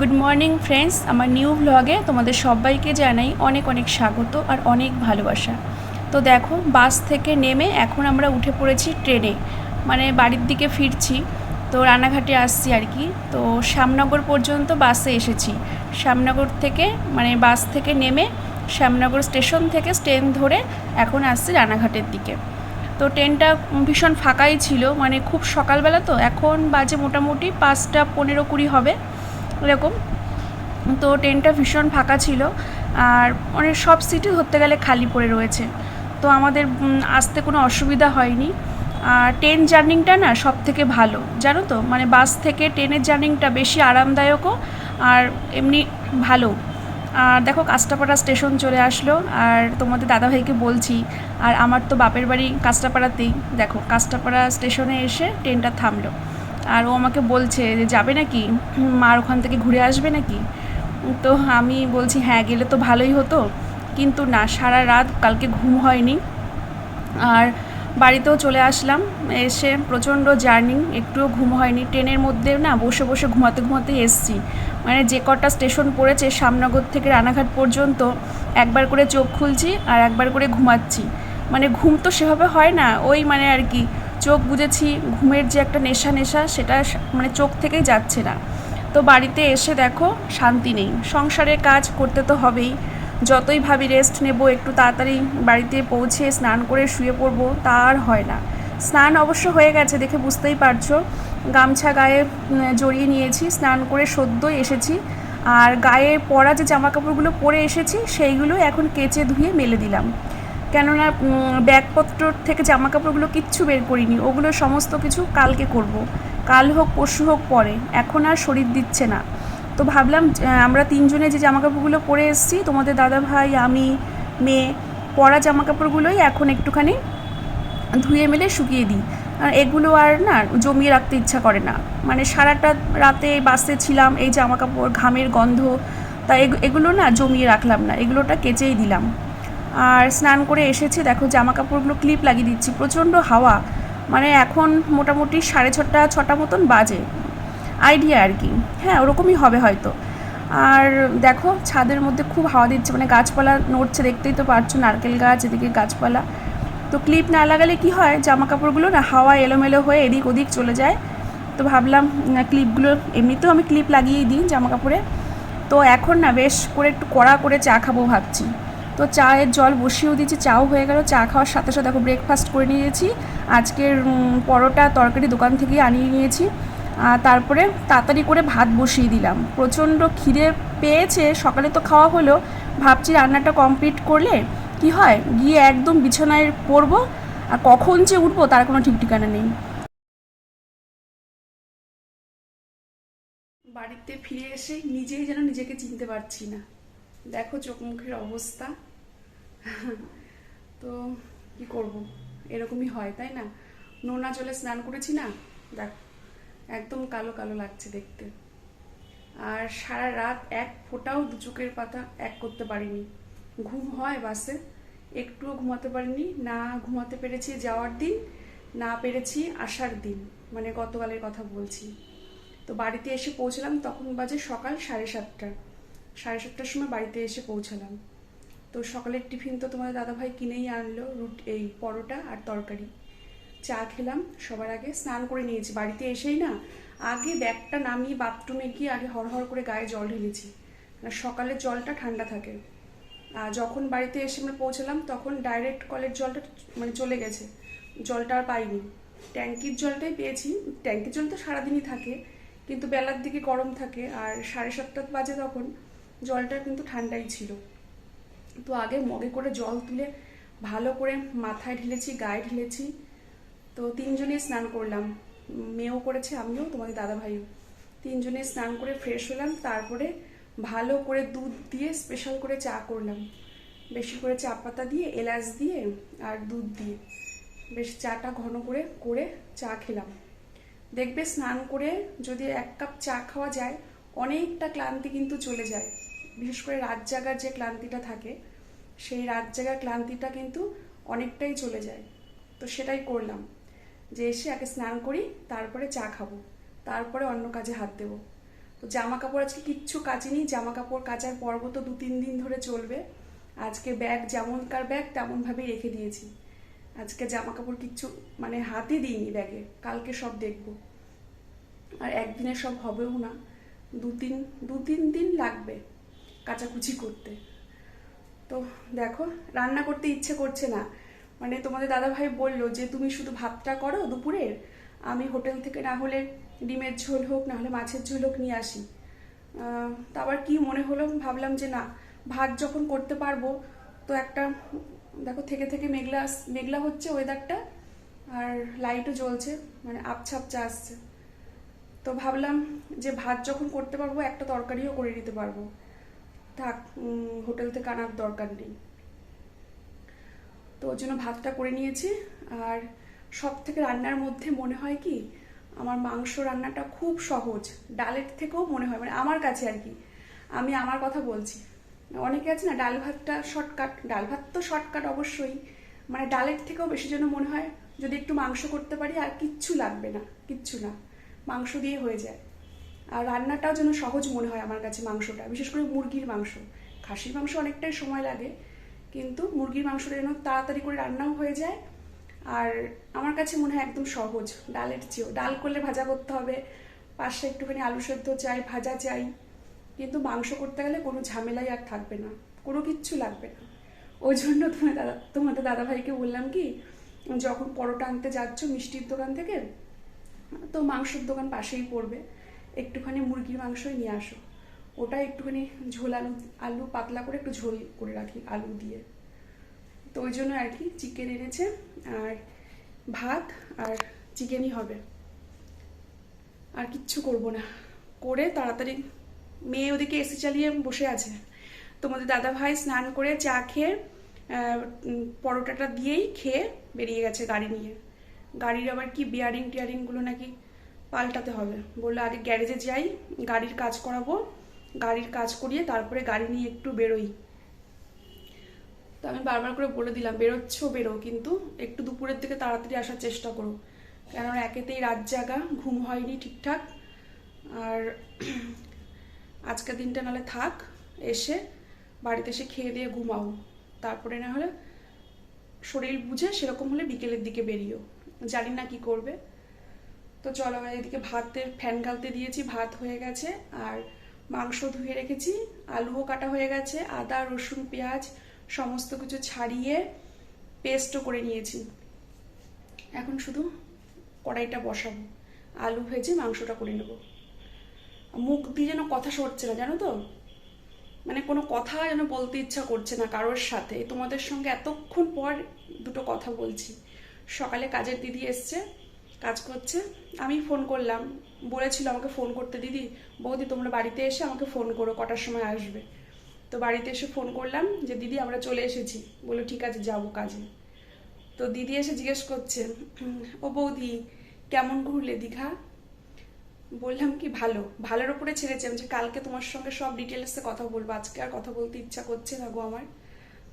Good morning friends আমার new ব্লগে তোমাদের সবাইকে জানাই অনেক অনেক স্বাগত আর অনেক ভালোবাসা। তো দেখো, বাস থেকে নেমে এখন আমরা উঠে পড়েছি ট্রেনে। মানে বাড়ির দিকে ফিরছি, তো রানাঘাটে আসছি আর কি। তো শ্যামনগর পর্যন্ত বাসে এসেছি। শ্যামনগর থেকে মানে বাস থেকে নেমে শ্যামনগর স্টেশন থেকে ট্রেন ধরে এখন আসছি রানাঘাটের দিকে। তো ট্রেনটা ভীষণ ফাঁকাই ছিল মানে খুব সকালবেলা তো। এখন বাজে মোটামুটি পাঁচটা পনেরো কুড়ি হবে। এরকম। তো ট্রেনটা ভীষণ ফাঁকা ছিল আর অনেক সব সিটই ধরতে গেলে খালি পড়ে রয়েছে। তো আমাদের আসতে কোনো অসুবিধা হয়নি। আর ট্রেন জার্নিংটা না সব থেকে ভালো, জানো তো? মানে বাস থেকে ট্রেনের জার্নিংটা বেশি আরামদায়কও আর এমনি ভালো। আর দেখো কাস্টাপাড়া স্টেশন চলে আসলো আর তোমাদের দাদাভাইকে বলছি, আর আমার তো বাপের বাড়ি কাস্টাপাড়াতেই। দেখো কাস্টাপাড়া স্টেশনে এসে ট্রেনটা থামলো। আর ও আমাকে বলছে যে, যাবে নাকি? মার ওখান থেকে ঘুরে আসবে নাকি? তো আমি বলছি হ্যাঁ গেলে তো ভালোই হতো। কিন্তু না, সারা রাত কালকে ঘুম হয়নি। আর বাড়িতেও চলে আসলাম। এসে প্রচণ্ড জার্নি, একটুও ঘুম হয়নি। ট্রেনের মধ্যে না বসে বসে ঘুমাতে ঘুমাতে এসছি। মানে যে কটা স্টেশন পড়েছে শ্যামনগর থেকে রানাঘাট পর্যন্ত একবার করে চোখ খুলছি আর একবার করে ঘুমাচ্ছি। মানে ঘুম তো সেভাবে হয় না। ওই মানে আর কি চোখ বুঝেছি ঘুমের যে একটা নেশা নেশা সেটা মানে চোখ থেকেই যাচ্ছে না। তো বাড়িতে এসে দেখো শান্তি নেই। সংসারের কাজ করতে তো হবেই। যতই ভাবি রেস্ট নেব, একটু তাড়াতাড়ি বাড়িতে পৌঁছে স্নান করে শুয়ে পড়ব, তা আর হয় না। স্নান অবশ্য হয়ে গেছে দেখে বুঝতেই পারছ। গামছা গায়ে জড়িয়ে নিয়েছি, স্নান করে সদ্যই এসেছি। আর গায়ে পরা যে জামা কাপড়গুলো পরে এসেছি, সেইগুলো এখন কেচে ধুয়ে মেলে দিলাম। কেননা ব্যাগপত্র থেকে জামা কাপড়গুলো কিচ্ছু বের করিনি। ওগুলো সমস্ত কিছু কালকে করব। কাল হোক, পরশু হোক, পরে। এখন আর শরীর দিচ্ছে না। তো ভাবলাম আমরা তিনজনে যে জামা কাপড়গুলো পরে এসেছি, তোমাদের দাদা ভাই, আমি, মেয়ে, পরা জামা কাপড়গুলোই এখন একটুখানি ধুয়ে মেলে শুকিয়ে দিই। আর এগুলো আর না জমিয়ে রাখতে ইচ্ছা করে না। মানে সারাটা রাতে বাসে ছিলাম, এই জামা কাপড় ঘামের গন্ধ, তা এগুলো না জমিয়ে রাখলাম না। এগুলোটা কেচেই দিলাম। আর স্নান করে এসেছি। দেখো জামা কাপড়গুলো ক্লিপ লাগিয়ে দিচ্ছি। প্রচণ্ড হাওয়া। মানে এখন মোটামুটি সাড়ে ছটা ছটা মতন বাজে। আইডিয়া আর কি। হ্যাঁ ওরকমই হবে হয়তো। আর দেখো, ছাদের মধ্যে খুব হাওয়া দিচ্ছে। মানে গাছপালা নড়ছে, দেখতেই তো পারছ, নারকেল গাছ, এদিকে গাছপালা। তো ক্লিপ না লাগালে কি হয়? জামা কাপড়গুলো না হাওয়া এলোমেলো হয়ে এদিক ওদিক চলে যায়। তো ভাবলাম ক্লিপগুলো এমনিতেও আমি ক্লিপ লাগিয়েই দিই জামা কাপড়ে তো এখন না বেশ করে একটু কড়া করে চা খাব ভাবছি। তো চায়ের জল বসিয়েও দিয়েছি, চাও হয়ে গেল, চা খাওয়ার সাথে সাথে দেখো ব্রেকফাস্ট করে নিয়েছি। আজকের পরোটা, তরকারি দোকান থেকেই আনিয়ে নিয়েছি। আর তারপরে তাড়াতাড়ি করে ভাত বসিয়ে দিলাম। প্রচণ্ড খিদে পেয়েছে, সকালে তো খাওয়া হলো। ভাবছি রান্নাটা কমপ্লিট করলে কি হয়? গিয়ে একদম বিছানায় পড়ব। আর কখন যে উঠবো তার কোনো ঠিক ঠিকানা নেই। বাড়িতে ফিরে এসে নিজেই যেন নিজেকে চিনতে পারছি না। দেখো চোখ মুখের অবস্থা। তো কি করব? এরকমই হয়, তাই না? নোনা জলে স্নান করেছি না? দেখ, একদম কালো কালো লাগছে দেখতে। আর সারা রাত এক ফোঁটাও দু চোখের পাতা এক করতে পারিনি। ঘুম হয় বাসে, একটুও ঘুমাতে পারিনি। না ঘুমাতে পেরেছি যাওয়ার দিন, না পেরেছি আসার দিন মানে গতকালের কথা বলছি। তো বাড়িতে এসে পৌঁছলাম তখন বাজে সকাল সাড়ে সাতটা। সাড়ে সাতটার সময় বাড়িতে এসে পৌঁছালাম। তো সকালের টিফিন তো তোমাদের দাদাভাই কিনেই আনলো, রুট, এই পরোটা আর তরকারি। চা খেলাম, সবার আগে স্নান করে নিয়েছি। বাড়িতে এসেই না আগে ব্যাগটা নামিয়ে বাথরুমে গিয়ে আগে হরহর করে গায়ে জল ঢেলেছি। কারণ সকালের জলটা ঠান্ডা থাকে। আর যখন বাড়িতে এসে আমরা পৌঁছালাম তখন ডাইরেক্ট কলের জলটা মানে চলে গেছে। জলটা আর পাইনি। ট্যাঙ্কির জলটাই পেয়েছি। ট্যাঙ্কির জল তো সারাদিনই থাকে, কিন্তু বেলার দিকে গরম থাকে। আর সাড়ে সাতটা বাজে তখন জলটা কিন্তু ঠান্ডাই ছিল। তো আগে মগে করে জল তুলে ভালো করে মাথায় ঢেলেছি, গায়ে ঢেলেছি। তো তিনজনেই স্নান করলাম। মেয়েও করেছে, আমিও, তোমাদের দাদা ভাইও তিনজনে স্নান করে ফ্রেশ হলাম, তারপরে ভালো করে দুধ দিয়ে স্পেশাল করে চা করলাম। বেশি করে চা পাতা দিয়ে, এলাচ দিয়ে আর দুধ দিয়ে। বেশ চাটা ঘন করে করে চা খেলাম। দেখবে স্নান করে যদি এক কাপ চা খাওয়া যায়, অনেকটা ক্লান্তি কিন্তু চলে যায়। বিশেষ করে রাত জাগার যে ক্লান্তিটা থাকে সেই রাত জাগার ক্লান্তিটা কিন্তু অনেকটাই চলে যায়। তো সেটাই করলাম। যে এসে আগে স্নান করি, তারপরে চা খাব, তারপরে অন্য কাজে হাত দেবো। তো জামা কাপড় আজকে কিচ্ছু কাচিনি জামা কাপড় কাচার পর্ব তো দু তিন দিন ধরে চলবে। আজকে ব্যাগ যেমনকার ব্যাগ, তেমনভাবেই রেখে দিয়েছি। আজকে জামা কাপড় কিচ্ছু মানে হাতে দিইনি ব্যাগে, কালকে সব দেখব। আর একদিনে সব হবেও না দু তিন দু তিন দিন লাগবে কাচাকুচি করতে। তো দেখো, রান্না করতে ইচ্ছে করছে না। মানে তোমাদের দাদাভাই বলল যে, তুমি শুধু ভাতটা করো দুপুরের, আমি হোটেল থেকে না হলে ডিমের ঝোল হোক, না হলে মাছের ঝোল হোক নিয়ে আসি। তা আবার কি মনে হলো? ভাবলাম যে না, ভাত যখন করতে পারব, তো একটা দেখো, থেকে থেকে মেঘলা মেঘলা হচ্ছে ওয়েদারটা আর লাইটও জ্বলছে মানে আবছা আসছে। তো ভাবলাম যে ভাত যখন করতে পারব, একটা তরকারিও করে নিতে পারব। থাক হোটেল থেকে আনার দরকার নেই। তো ওর জন্য ভাতটা করে নিয়েছি। আর সব থেকে রান্নার মধ্যে মনে হয় কি, আমার মাংস রান্নাটা খুব সহজ। ডালের থেকেও মনে হয় মানে আমার কাছে আর কি। আমি আমার কথা বলছি। অনেকে আছে না, ডাল ভাতটা শর্টকাট, ডাল ভাত তো শর্টকাট অবশ্যই। মানে ডালের থেকেও বেশি যেন মনে হয়, যদি একটু মাংস করতে পারি, আর কিচ্ছু লাগবে না, কিচ্ছু না। মাংস দিয়ে হয়ে যায়। আর রান্নাটাও যেন সহজ মনে হয় আমার কাছে মাংসটা, বিশেষ করে মুরগির মাংস। খাসির মাংস অনেকটাই সময় লাগে, কিন্তু মুরগির মাংসটা যেন তাড়াতাড়ি করে রান্নাও হয়ে যায়। আর আমার কাছে মনে হয় একদম সহজ, ডালের চেয়েও। ডাল করলে ভাজা করতে হবে, পাশে একটুখানি আলু সেদ্ধ চাই, ভাজা চাই, কিন্তু মাংস করতে গেলে কোনো ঝামেলাই আর থাকবে না, কোনো কিচ্ছু লাগবে না। ওই জন্য তোমার দাদা তোমাদের দাদাভাইকে বললাম কি, যখন পরোটা আনতে যাচ্ছ মিষ্টির দোকান থেকে, তো মাংসের দোকান পাশেই পড়বে। একটুখানি মুরগির মাংসই নিয়ে আসো। ওটা একটুখানি ঝোল আলু আলু পাতলা করে একটু ঝোল করে রাখি আলু দিয়ে। তো ওই জন্য আর কি চিকেন এনেছে আর ভাত আর চিকেনই হবে। আর কিচ্ছু করব না। করে তাড়াতাড়ি মেয়ে ওদিকে এসি চালিয়ে বসে আছে। তোমাদের দাদা ভাই স্নান করে চা খেয়ে পরোটাটা দিয়েই খেয়ে বেরিয়ে গেছে গাড়ি নিয়ে। গাড়ির আবার কি বিয়ারিং টিয়ারিংগুলো নাকি পাল্টাতে হবে। বলল আগে গ্যারেজে যাই, গাড়ির কাজ করাবো। গাড়ির কাজ করিয়ে তারপরে গাড়ি নিয়ে একটু বেরোই। তো আমি বারবার করে বলে দিলাম, বেরোচ্ছ, বেরো, কিন্তু একটু দুপুরের দিকে তাড়াতাড়ি আসার চেষ্টা করো। কেননা একেতেই রাত জাগা, ঘুম হয়নি ঠিকঠাক। আর আজকের দিনটা নাহলে থাক, এসে বাড়িতে এসে খেয়ে দিয়ে ঘুমাও। তারপরে না হলে শরীর বুঝে সেরকম হলে বিকেলের দিকে বেরিও। জানি না কি করবে। তো চলো আমি এদিকে ভাতের ফ্যান গালতে দিয়েছি, ভাত হয়ে গেছে। আর মাংস ধুয়ে রেখেছি, আলুও কাটা হয়ে গেছে, আদা, রসুন, পেঁয়াজ, সমস্ত কিছু ছাড়িয়ে পেস্টও করে নিয়েছি। এখন শুধু কড়াইটা বসাবো। আলু ভেজে মাংসটা করে নেব। মুখ দিয়ে যেন কথা সরছে না, জানো তো? মানে কোনো কথা যেন বলতে ইচ্ছা করছে না কারোর সাথে। তোমাদের সঙ্গে এতক্ষণ পর দুটো কথা বলছি। সকালে কাজের দিদি এসছে কাজ করছে। আমি ফোন করলাম। বলেছিল আমাকে ফোন করতে, দিদি, বৌদি, তোমরা বাড়িতে এসে আমাকে ফোন করো, কটার সময় আসবে? তো বাড়িতে এসে ফোন করলাম যে, দিদি, আমরা চলে এসেছি। বলে ঠিক আছে, যাব কাজে। তো দিদি এসে জিজ্ঞেস করছে, ও বৌদি, কেমন ঘুরলে দীঘা? বললাম কি, ভালো। ভালোর উপরে ছেড়েছি। আমি যে কালকে তোমার সঙ্গে সব ডিটেলসে কথা বলব। আজকে আর কথা বলতে ইচ্ছা করছে না গো আমার।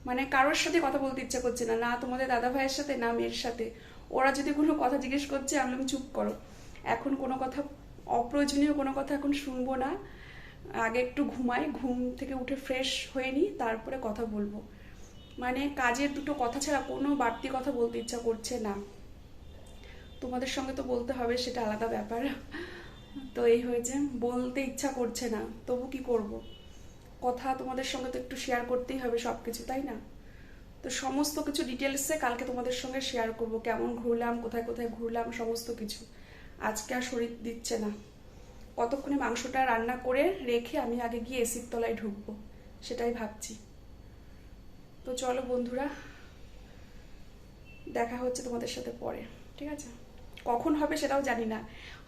মানে কারোর সাথে কথা বলতে ইচ্ছা করছে না। না তোমাদের দাদা ভাইয়ের সাথে, না মেয়ের সাথে। ওরা যদি কোনো কথা জিজ্ঞেস করছে, আমি চুপ করো। এখন কোনো কথা, অপ্রয়োজনীয় কোনো কথা এখন শুনব না। আগে একটু ঘুমাই, ঘুম থেকে উঠে ফ্রেশ হয়ে নিই, তারপরে কথা বলব। মানে কাজের দুটো কথা ছাড়া কোনো বাড়তি কথা বলতে ইচ্ছা করছে না। তোমাদের সঙ্গে তো বলতে হবে, সেটা আলাদা ব্যাপার। তো এই হয়েছে, বলতে ইচ্ছা করছে না, তবু কি করব? কথা তোমাদের সঙ্গে তো একটু শেয়ার করতেই হবে সব কিছু তাই না? তো সমস্ত কিছু ডিটেলসে কালকে তোমাদের সঙ্গে শেয়ার করব, কেমন ঘুরলাম, কোথায় কোথায় ঘুরলাম, সমস্ত কিছু। আজকে আর শরীর দিচ্ছে না। কতক্ষণে মাংসটা রান্না করে রেখে আমি আগে গিয়ে এসির তলায় ঢুকবো, সেটাই ভাবছি। তো চলো বন্ধুরা, দেখা হচ্ছে তোমাদের সাথে পরে, ঠিক আছে? কখন হবে সেটাও জানি না।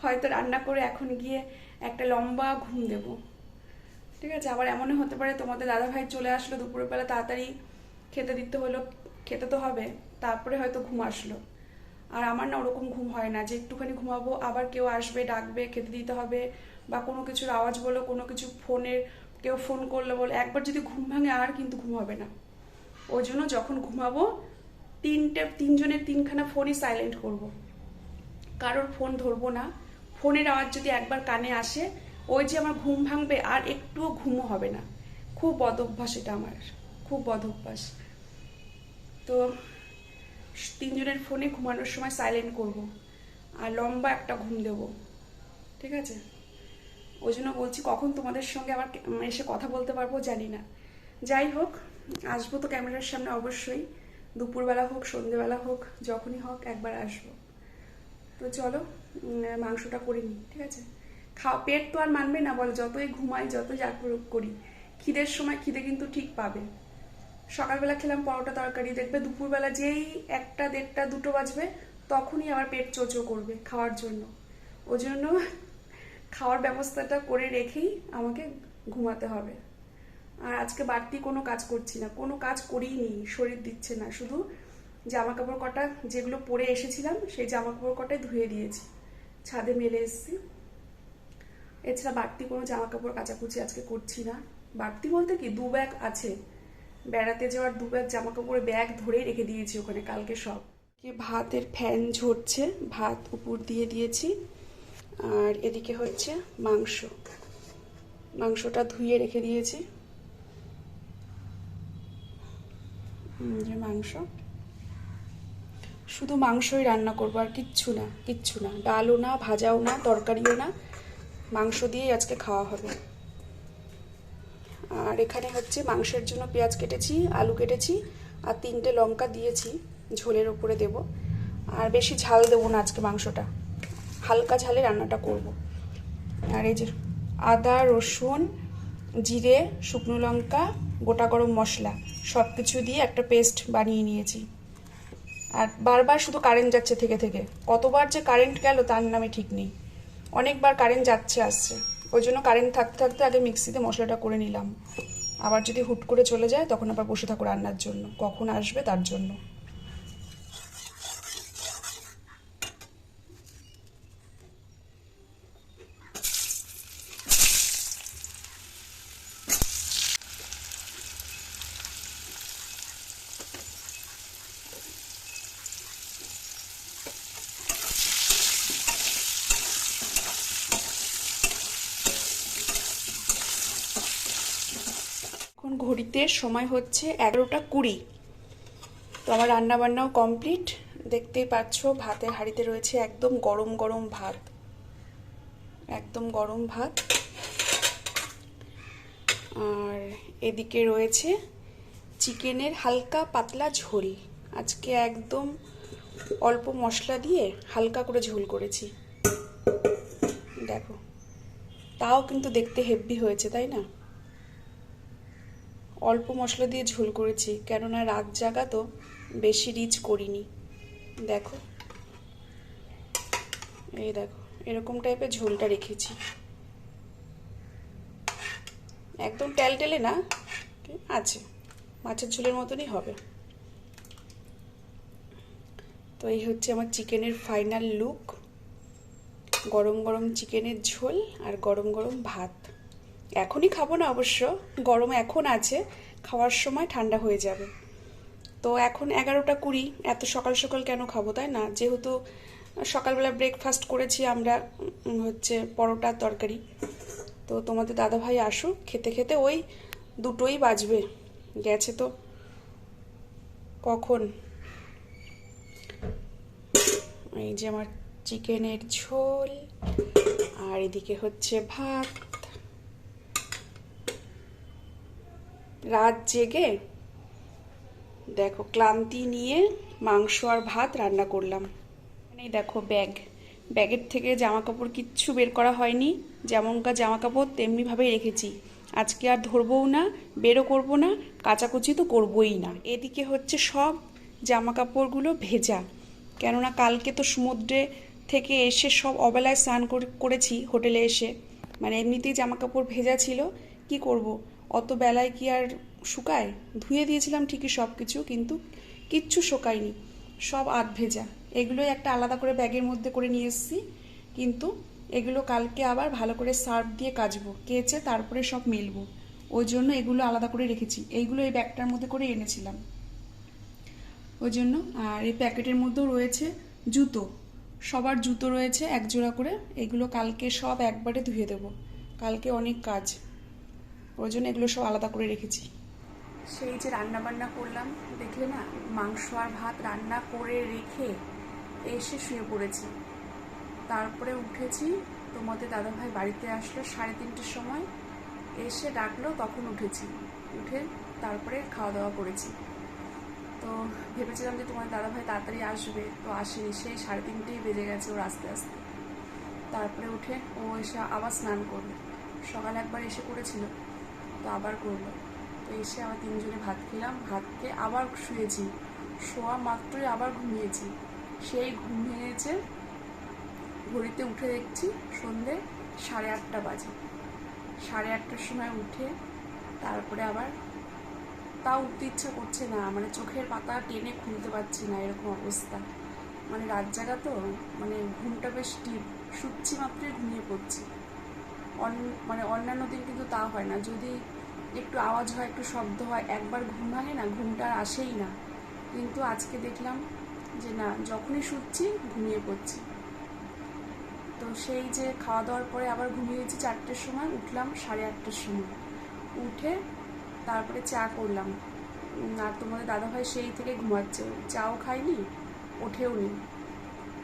হয়তো রান্না করে এখন গিয়ে একটা লম্বা ঘুম দেব। ঠিক আছে? আবার এমনও হতে পারে তোমাদের দাদা ভাই চলে আসলো দুপুরবেলা, তাড়াতাড়ি খেতে দিতে হলো, খেতে তো হবে, তারপরে হয়তো ঘুম আসলো। আর আমার না ওরকম ঘুম হয় না, যে একটুখানি ঘুমাবো, আবার কেউ আসবে, ডাকবে, খেতে দিতে হবে, বা কোনো কিছুর আওয়াজ বলো, কোনো কিছু ফোনের, কেউ ফোন করল বলো, একবার যদি ঘুম ভাঙে আর কিন্তু ঘুম হবে না। ওই জন্য যখন ঘুমাবো, তিনটে, তিনজনের তিনখানা ফোনই সাইলেন্ট করব। কারোর ফোন ধরবো না। ফোনের আওয়াজ যদি একবার কানে আসে, ওই যে আমার ঘুম ভাঙবে আর একটুও ঘুমও হবে না। খুব বদ অভ্যাস এটা আমার। খুব বদ অভ্যাস। তো তিনজনের ফোনে ঘুমানোর সময় সাইলেন্ট করব আর লম্বা একটা ঘুম দেবো, ঠিক আছে? ওই জন্য বলছি কখন তোমাদের সঙ্গে আবার এসে কথা বলতে পারব জানি না। যাই হোক, আসব তো ক্যামেরার সামনে অবশ্যই। দুপুরবেলা হোক, সন্ধেবেলা হোক, যখনই হোক একবার আসব। তো চলো মাংসটা করে নিই, ঠিক আছে? খাওয়া পেট তো আর মানবে না, বল, যতই ঘুমাই, যতই যা করুক করি। খিদের সময় খিদে কিন্তু ঠিক পাবে। সকালবেলা খেলাম, পরোটা তরকারি। দেখবে দুপুরবেলা যেই একটা দেড়টা, দুটো বাজবে, তখনই আমার পেট চোচো করবে খাওয়ার জন্য। ওই জন্য খাওয়ার ব্যবস্থাটা করে রেখেই আমাকে ঘুমাতে হবে। আর আজকে বাড়তি কোনো কাজ করছি না। কোনো কাজ করিই নি, শরীর দিচ্ছে না। শুধু জামা কাপড় কটা যেগুলো পরে এসেছিলাম, সেই জামা কাপড় কটাই ধুয়ে দিয়েছি। ছাদে মেলে এসেছি। এছাড়া বাড়তি কোনো জামা কাপড় কাচাকুচি আজকে করছি না। বাড়তি বলতে কি? দু ব্যাগ আছে। বেড়াতে যাওয়ার দু ব্যাগ জামা কাপড়ের ব্যাগ ধরেই রেখে দিয়েছি ওখানে, কালকে সব। কি ভাতের ফ্যান ঝরছে, ভাত উপর দিয়ে দিয়েছি। আর এদিকে হচ্ছে মাংস। মাংসটা ধুয়ে রেখে দিয়েছি। যে মাংস। শুধু মাংসই রান্না করব আর কিচ্ছু না কিচ্ছু না। ডালও না, ভাজাও না, তরকারিও না। মাংস দিয়েই আজকে খাওয়া হবে। আর এখানে হচ্ছে মাংসের জন্য পেঁয়াজ কেটেছি, আলু কেটেছি আর তিনটে লঙ্কা দিয়েছি, ঝোলের ওপরে দেব। আর বেশি ঝাল দেবো না আজকে মাংসটা। হালকা ঝালে রান্নাটা করব। আর এই যে আদা, রসুন, জিরে, শুকনো লঙ্কা, গোটা গরম মশলা সব কিছু দিয়ে একটা পেস্ট বানিয়ে নিয়েছি। আর বারবার শুধু কারেন্ট যাচ্ছে থেকে থেকে। কতবার যে কারেন্ট গেল তার নামে ঠিক নেই। অনেকবার কারেন্ট যাচ্ছে আসছে। ওই জন্য কারেন্ট থাকতে থাকতে আগে মিক্সিতে মশলাটা করে নিলাম। আবার যদি হুট করে চলে যায়, তখন আবার বসে থাকো রান্নার জন্য। কখন আসবে তার জন্য। এখন সময় হচ্ছে এগারোটা কুড়ি। তো আমার রান্না বান্নাও কমপ্লিট। দেখতেই পাচ্ছ, ভাতের হাঁড়িতে রয়েছে একদম গরম গরম ভাত। একদম গরম ভাত। আর এদিকে রয়েছে চিকেনের হালকা পাতলা ঝোল। আজকে একদম অল্প মশলা দিয়ে হালকা করে ঝোল করেছি। দেখো, তাও কিন্তু দেখতে হেভি হয়েছে, তাই না? অল্প মশলা দিয়ে ঝোল করেছি, কেননা রাত জাগা তো বেশি রিচ করিনি। দেখো। এই দেখো, এরকম টাইপের ঝোলটা রেখেছি। একদম টেলটেলে না, আছে, মাছের ঝোলের মতনই হবে। তো এই হচ্ছে আমার চিকেনের ফাইনাল লুক গরম গরম চিকেনের ঝোল আর গরম গরম ভাত। এখনই খাব না অবশ্য। গরম এখন আছে, খাওয়ার সময় ঠান্ডা হয়ে যাবে। তো এখন এগারোটা কুড়ি, এত সকাল সকাল কেন খাব তাই না? যেহেতু সকালবেলা ব্রেকফাস্ট করেছি আমরা হচ্ছে পরোটার তরকারি। তো তোমাদের দাদাভাই আসুক, খেতে খেতে ওই দুটোই বাজবে। গেছে তো। কখন? এই যে আমার চিকেনের ঝোল, আর এদিকে হচ্ছে ভাত। রাত জেগে দেখো ক্লান্তি নিয়ে মাংস আর ভাত রান্না করলাম। এই দেখো ব্যাগ। ব্যাগের থেকে জামা কাপড় কিচ্ছু বের করা হয়নি। যেমনকার জামা কাপড় তেমনিভাবেই রেখেছি। আজকে আর ধরবও না, বেরও করব না, কাচাকুচি তো করবোই না। এদিকে হচ্ছে সব জামা কাপড়গুলো ভেজা। কেননা কালকে তো সমুদ্রে থেকে এসে সব অবেলায় স্নান করেছি হোটেলে এসে। মানে এমনিতেই জামা কাপড় ভেজা ছিল। কি করব? অত বেলায় কি আর শুকায়? ধুয়ে দিয়েছিলাম ঠিকই সব কিছু কিন্তু কিচ্ছু শুকায়নি। সব আধ ভেজা। এগুলোই একটা আলাদা করে ব্যাগের মধ্যে করে নিয়ে এসেছি, কিন্তু এগুলো কালকে আবার ভালো করে সার্ফ দিয়ে কাচবো, কেচে তারপরে সব মেলবো। ওই জন্য এগুলো আলাদা করে রেখেছি। এইগুলো এই ব্যাগটার মধ্যে করে এনেছিলাম। ওই জন্য, আর এই প্যাকেটের মধ্যেও রয়েছে জুতো। সবার জুতো রয়েছে এক জোড়া করে। এগুলো কালকে সব একবারে ধুয়ে দেবো। কালকে অনেক কাজ। ওই জন্য এগুলো সব আলাদা করে রেখেছি। সেই যে রান্না বান্না করলাম, দেখলে না, মাংস আর ভাত রান্না করে রেখে এসে শুয়ে পড়েছি। তারপরে উঠেছি, তোমাদের দাদাভাই বাড়িতে আসলো সাড়ে তিনটের সময়, এসে ডাকলো, তখন উঠেছি। উঠে তারপরে খাওয়া দাওয়া করেছি। তো ভেবেছিলাম যে তোমার দাদাভাই তাড়াতাড়ি আসবে, তো আসেনি সেই সাড়ে তিনটেই বেজে গেছে ওর আস্তে আস্তে। তারপরে উঠে ও এসে আবার স্নান করবে সকালে একবার এসে করেছিল তো আবার করল। তো এসে আবার তিনজনে ভাত খেলাম, ভাত খেয়ে আবার শুয়েছি। শোয়া মাত্রই আবার ঘুমিয়েছি। সেই ঘুম ভেঙেছে ঘড়িতে উঠে দেখছি সন্ধে সাড়ে আটটা বাজে। সাড়ে আটটার সময় উঠে তারপরে আবার তাও উঠতে ইচ্ছা করছে না মানে চোখের পাতা টেনে খুলতে পারছি না এরকম অবস্থা। মানে রাত জাগা তো মানে ঘুমটা বেশ ডিপ শুচ্ছি মাত্রই ঘুমিয়ে পড়ছি। মানে অন্যান্য দিন কিন্তু তা হয় না। যদি একটু আওয়াজ হয়, একটু শব্দ হয়, একবার ঘুম ভাঙে না, ঘুমটা আসেই না। কিন্তু আজকে দেখলাম যে না, যখনই শুচ্ছি, ঘুমিয়ে পড়ছি। তো সেই যে খাওয়া দাওয়ার পরে আবার ঘুমিয়েছি চারটের সময়, উঠলাম সাড়ে আটটার সময়। উঠে তারপরে চা করলাম। আর তোমাদের দাদাভাই সেই থেকে ঘুমাচ্ছে। চাও খাইনি, ওঠেও নি।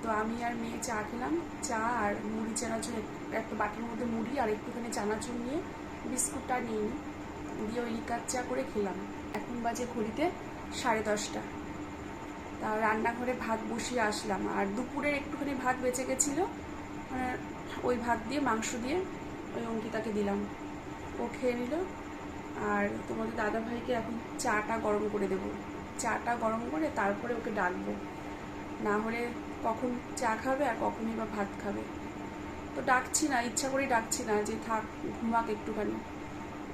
তো আমি আর মেয়ে চা খেলাম। চা আর মুড়ি, চানাচুর একটা বাটির মধ্যে মুড়ি আর একটুখানি চানাচুর নিয়ে বিস্কুটটা নিয়ে নিই। দিয়ে ওই লিকার চা করে খেলাম। এখন বাজে ঘড়িতে সাড়ে দশটা। তা রান্নাঘরে ভাত বসিয়ে আসলাম। আর দুপুরের একটুখানি ভাত বেঁচে গেছিল। মানে ওই ভাত দিয়ে, মাংস দিয়ে ওই অঙ্কিতাকে দিলাম। ও খেয়ে নিল। আর তোমাদের দাদা ভাইকে এখন চাটা গরম করে দেবো। চাটা গরম করে তারপরে ওকে ডাকবো। না হলে কখন চা খাবে আর কখনই বা ভাত খাবে। তো ডাকছি না, ইচ্ছা করেই ডাকছি না যে থাক, ঘুমাক একটুখানি।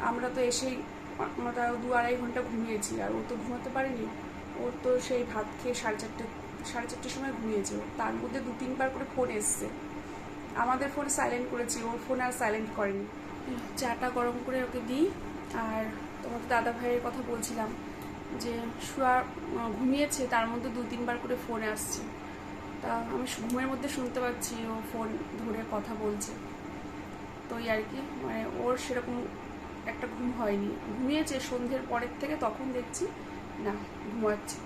আমরা তো এসেই আমরা দু আড়াই ঘণ্টা ঘুমিয়েছি, আর ও তো ঘুমাতে পারেনি। ওর তো সেই ভাত খেয়ে সাড়ে চারটে, সাড়ে চারটের সময় ঘুমিয়েছে। তার মধ্যে দু তিনবার করে ফোন এসছে। আমাদের ফোন সাইলেন্ট করেছি, ওর ফোন আর সাইলেন্ট করেনি। চাটা গরম করে ওকে দিই, আর তোমার দাদা ভাইয়ের কথা বলছিলাম যে শুয়া, ঘুমিয়েছে, তার মধ্যে দু তিনবার করে ফোন আসছে। তা আমি ঘুমের মধ্যে শুনতে পাচ্ছি ও ফোন ধরে কথা বলছে। তো ওই আর কি মানে ওর সেরকম একটা ঘুম হয়নি। ঘুমিয়েছে সন্ধ্যের পরের থেকে, তখন দেখছি না, ঘুমাচ্ছে।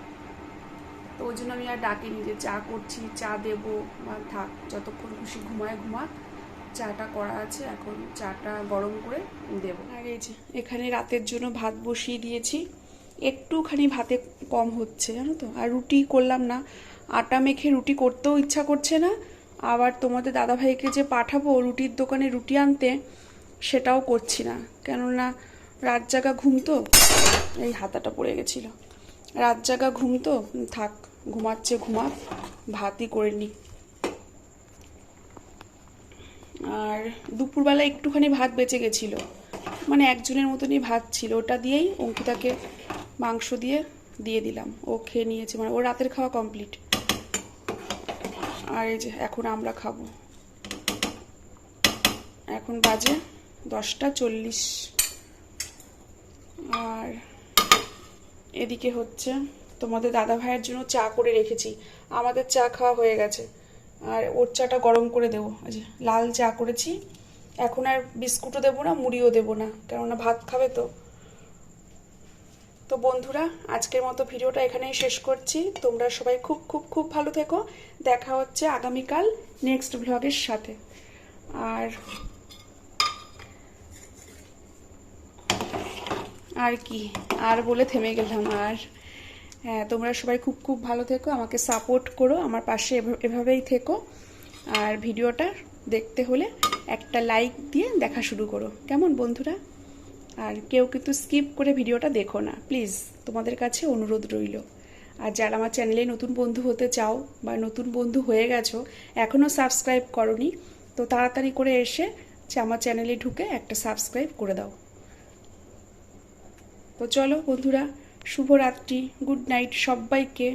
তো ওই জন্য আমি আর ডাকিনি যে চা করছি, চা দেবো বা থাক, যতক্ষণ খুশি ঘুমায় ঘুমাক। চাটা করা আছে, এখন চাটা গরম করে দেবো। আর এখানে রাতের জন্য ভাত বসিয়ে দিয়েছি। একটুখানি ভাতে কম হচ্ছে, জানো তো? আর রুটি করলাম না আটা মেখে রুটি করতেও ইচ্ছা করছে না। আবার তোমাদের দাদাভাইকে যে পাঠাবো রুটির দোকানে রুটি আনতে, সেটাও করছি না। কেননা রাত জাগা ঘুম তো, এই হাতাটা পড়ে গেছিল। রাত জাগা ঘুম তো, থাক, ঘুমাচ্ছে ঘুমাক ভাতই করে নিই আর দুপুরবেলা একটুখানি ভাত বেঁচে গেছিল। মানে একজনের মতনই ভাত ছিল। ওটা দিয়েই অঙ্কিতাকে মাংস দিয়ে দিয়ে দিলাম। ও খেয়ে নিয়েছে। মানে ও রাতের খাওয়া কমপ্লিট। আর এই যে এখন আমরা খাব। এখন বাজে দশটা চল্লিশ। আর এদিকে হচ্ছে তোমাদের দাদা ভাইয়ের জন্য চা করে রেখেছি। আমাদের চা খাওয়া হয়ে গেছে। আর ওর চাটা গরম করে দেবো। লাল চা করেছি। এখন আর বিস্কুটও দেবো না, মুড়িও দেবো না। কেননা ভাত খাবে তো। তো বন্ধুরা, আজকের মতো ভিডিওটা এখানেই শেষ করছি। তোমরা সবাই খুব খুব খুব ভালো থেকো। দেখা হচ্ছে আগামীকাল নেক্সট ব্লগের সাথে। আর আর কি? আর বলে থেমে গেলাম। আর হ্যাঁ তোমরা সবাই খুব খুব ভালো থেকো। আমাকে সাপোর্ট করো। আমার পাশে এভ- এভাবেই থেকো। আর ভিডিওটা দেখতে হলে একটা লাইক দিয়ে দেখা শুরু করো। কেমন বন্ধুরা? আর কেউ কিন্তু স্কিপ করে ভিডিওটা দেখো না। প্লিজ তোমাদের কাছে অনুরোধ রইল। আর যারা আমার চ্যানেলে নতুন বন্ধু হতে চাও বা নতুন বন্ধু হয়ে গেছো এখনও সাবস্ক্রাইব করনি, তো তাড়াতাড়ি করে এসে যে আমার চ্যানেলে ঢুকে একটা সাবস্ক্রাইব করে দাও। তো চলো বন্ধুরা, শুভরাত্রি গুড নাইট সবাইকে।